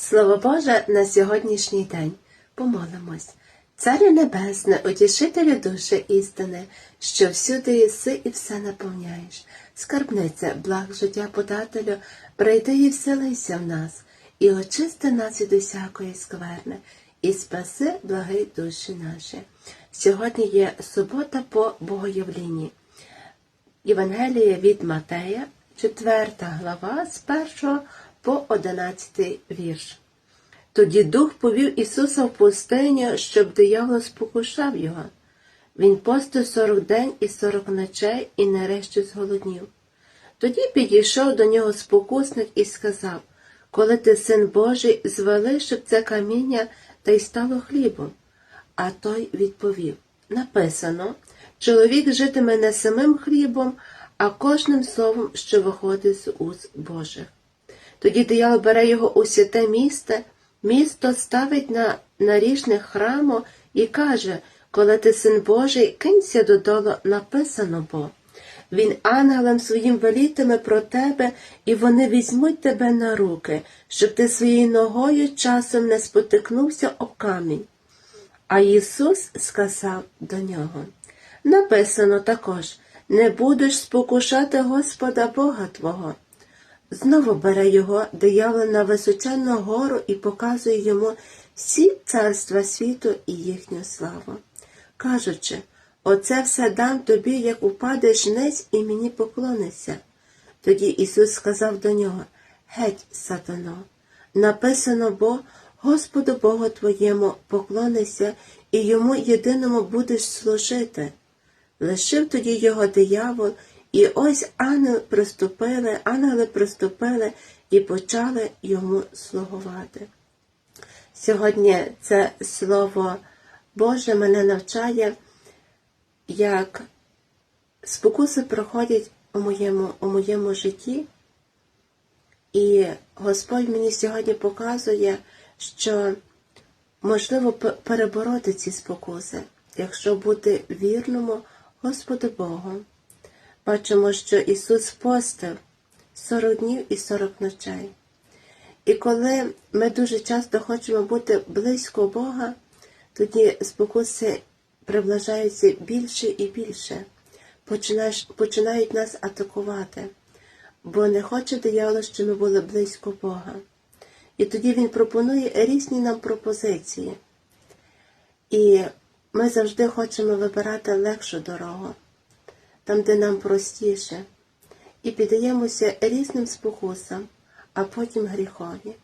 Слово Боже на сьогоднішній день. Помолимось. Царю Небесне, утішителю душі істини, що всюди єси і все наповняєш. Скарбниця, благ життя подателю, прийди і вселися в нас, і очисти нас від усякої скверни, і спаси благи душі наші. Сьогодні є субота по Богоявлінні. Євангеліє від Матея, 4 глава, з 1 по 11 вірш. Тоді дух повів Ісуса в пустиню, щоб диявол спокушав його. Він постив сорок день і сорок ночей і нарешті зголоднів. Тоді підійшов до нього спокусник і сказав, коли ти син Божий, звели, щоб це каміння та й стало хлібом. А той відповів написано, чоловік житиме не самим хлібом, а кожним словом, що виходить з уст Божих. Тоді диявол бере його у святе місце, місто ставить на наріжних храму і каже, коли ти син Божий, кинься додолу, написано бо. Він ангелам своїм велітиме про тебе, і вони візьмуть тебе на руки, щоб ти своєю ногою часом не спотикнувся об камінь. А Ісус сказав до нього написано також не будеш спокушати Господа Бога Твого. Знову бере його диявол на височенну гору і показує йому всі царства світу і їхню славу, кажучи, оце все дам тобі, як упадеш ниць і мені поклонишся. Тоді Ісус сказав до нього Геть, сатано, написано бо Господу Богу твоєму поклонися і йому єдиному будеш служити. Лишив тоді його диявол, і ось ангели приступили, ангели приступили і почали йому слугувати. Сьогодні це слово Боже мене навчає, як спокуси проходять у моєму, у моєму житті, і Господь мені сьогодні показує, що можливо перебороти ці спокуси, якщо бути вірному Господу Богу. Бачимо, що Ісус постив 40 днів і 40 ночей. І коли ми дуже часто хочемо бути близько Бога, тоді спокуси приближаються більше і більше, починають нас атакувати, бо не хоче диявол, щоб ми були близько Бога. І тоді він пропонує різні нам пропозиції. І ми завжди хочемо вибирати легшу дорогу, там, де нам простіше, і піддаємося різним спокусам, а потім гріхові.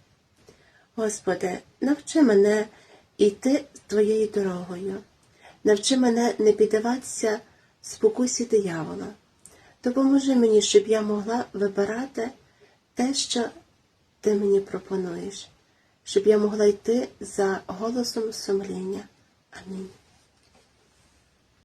Господи, навчи мене йти Твоєю дорогою, навчи мене не піддаватися спокусі диявола. Допоможи мені, щоб я могла вибирати те, що Ти мені пропонуєш, щоб я могла йти за голосом сумління. Амінь.